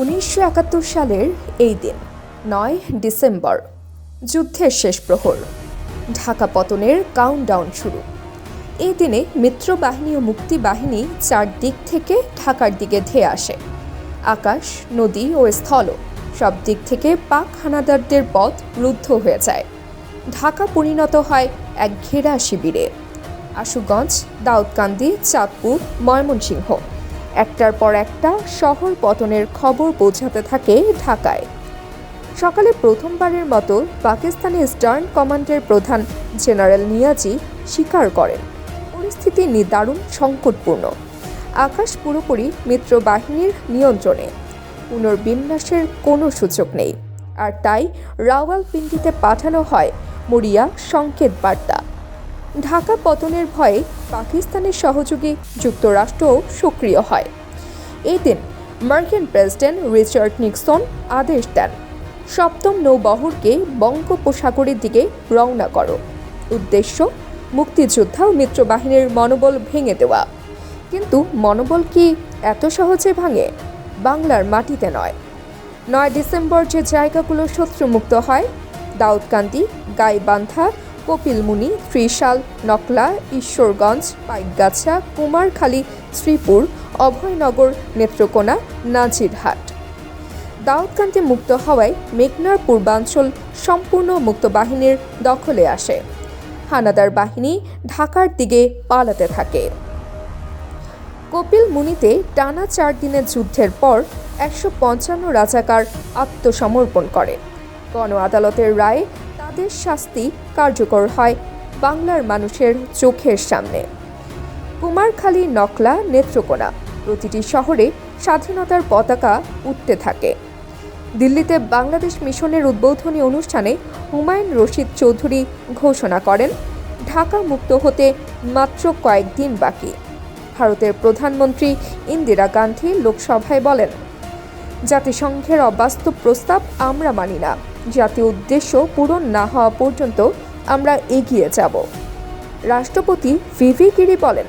উনিশশো একাত্তর সালের এই দিন, নয় ডিসেম্বর, যুদ্ধের শেষ প্রহর, ঢাকা পতনের কাউন্টডাউন শুরু। এই দিনে মিত্র বাহিনী ও মুক্তি বাহিনী চারদিক থেকে ঢাকার দিকে ধেয়ে আসে। আকাশ, নদী ও স্থল, সব দিক থেকে পাক হানাদারদের পথ রুদ্ধ হয়ে যায়। ঢাকা পরিণত হয় এক ঘেরা শিবিরে। আশুগঞ্জ, দাউদকান্দি, চাঁদপুর, ময়মনসিংহ। একটার পর একটা শহর পতনের খবর পৌঁছাতে থাকে ঢাকায়। সকালে প্রথমবারের মতো পাকিস্তানি স্টার্ন কমান্ডের প্রধান জেনারেল নিয়াজি স্বীকার করেন। পরিস্থিতি নিদারুণ সংকটপূর্ণ। আকাশ পুরোপুরি মিত্র বাহিনীর নিয়ন্ত্রণে। পুনর্বিন্যাসের কোনো সুযোগ নেই। আর তাই রাওয়ালপিন্ডিতে পাঠানো হয় মরিয়া সংকেত বার্তা। ঢাকা পতনের ভয়ে পাকিস্তানের সহযোগী যুক্তরাষ্ট্রও সক্রিয় হয়। এই দিন মার্কিন প্রেসিডেন্ট রিচার্ড নিক্সন আদেশ দেন, সপ্তম নৌবহরকে বঙ্গোপসাগরের দিকে রওনা করো। উদ্দেশ্য, মুক্তিযোদ্ধা ও মিত্রবাহিনীর মনোবল ভেঙে দেওয়া। কিন্তু মনোবল কি এত সহজে ভাঙে? বাংলার মাটিতে নয়। নয় ডিসেম্বর যে জায়গাগুলো শত্রুমুক্ত হয়, দাউদকান্দি, গাইবান্ধা কপিলমুনি, ত্রিশাল, নকলা, ঈশ্বরগঞ্জ, পাইকগাছা, কুমারখালী, শ্রীপুর, অভয়নগর, নেত্রকোনা, নাজিরহাট। দাউদকান্দি মুক্ত হওয়ায় মেঘনার পূর্বাঞ্চল সম্পূর্ণ মুক্ত বাহিনীর দখলে আসে। হানাদার বাহিনী ঢাকার দিকে পালাতে থাকে। কপিল মুনিতে টানা চার দিনের যুদ্ধের পর একশো পঞ্চান্ন রাজাকার আত্মসমর্পণ করে। গণ আদালতের রায়ে তাদের শাস্তি কার্যকর হয় বাংলার মানুষের চোখের সামনে। কুমারখালী নকলা নেত্রকোনা প্রতিটি শহরে স্বাধীনতার পতাকা উঠতে থাকে। দিল্লিতে বাংলাদেশ মিশনের উদ্বোধনী অনুষ্ঠানে হুমায়ুন রশিদ চৌধুরী ঘোষণা করেন, ঢাকা মুক্ত হতে মাত্র কয়েকদিন বাকি। ভারতের প্রধানমন্ত্রী ইন্দিরা গান্ধী লোকসভায় বলেন, জাতিসংঘের অবাস্তব প্রস্তাব আমরা মানি না। জাতীয় উদ্দেশ্য পূরণ না হওয়া পর্যন্ত আমরা এগিয়ে যাব। রাষ্ট্রপতি ভিভি গিরি বলেন,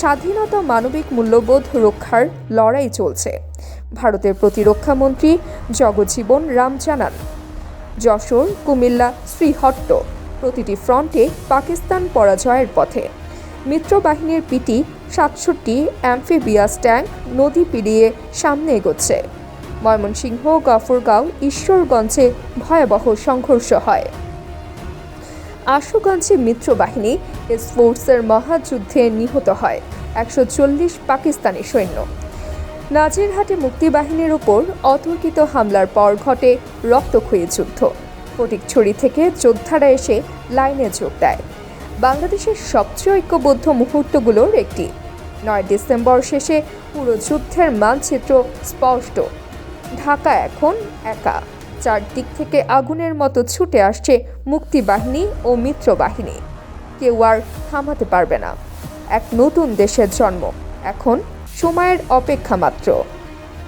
স্বাধীনতা মানবিক মূল্যবোধ রক্ষার লড়াই চলছে। ভারতের প্রতিরক্ষা মন্ত্রী জগজীবন রাম জানান, যশোর, কুমিল্লা, শ্রীহট্ট প্রতিটি ফ্রন্টে পাকিস্তান পরাজয়ের পথে। মিত্র বাহিনীর পিটি সাতষট্টি অ্যাম্ফিবিয়াস ট্যাঙ্ক নদী পেরিয়ে সামনে এগোচ্ছে। ময়মনসিংহ, গফরগাঁও, ঈশ্বরগঞ্জে ভয়াবহ সংঘর্ষ হয়। আশুগঞ্জে মিত্র বাহিনী ফোর্সের মহাযুদ্ধে নিহত হয় একশো চল্লিশ পাকিস্তানি সৈন্য। নাজিরহাটে মুক্তিবাহিনীর উপর অতর্কিত হামলার পর ঘটে রক্তক্ষয়ী যুদ্ধ। ফটিকছড়ি থেকে যোদ্ধারা এসে লাইনে যোগ দেয়। বাংলাদেশের সবচেয়ে ঐক্যবদ্ধ মুহূর্তগুলোর একটি। নয় ডিসেম্বর শেষে পুরো যুদ্ধের মানচিত্র স্পষ্ট। ঢাকা এখন একা। চারদিক থেকে আগুনের মতো ছুটে আসছে মুক্তিবাহিনী ও মিত্রবাহিনী। কেউ আর থামাতে পারবে না। এক নতুন দেশের জন্ম। এখন সময়ের অপেক্ষা মাত্র।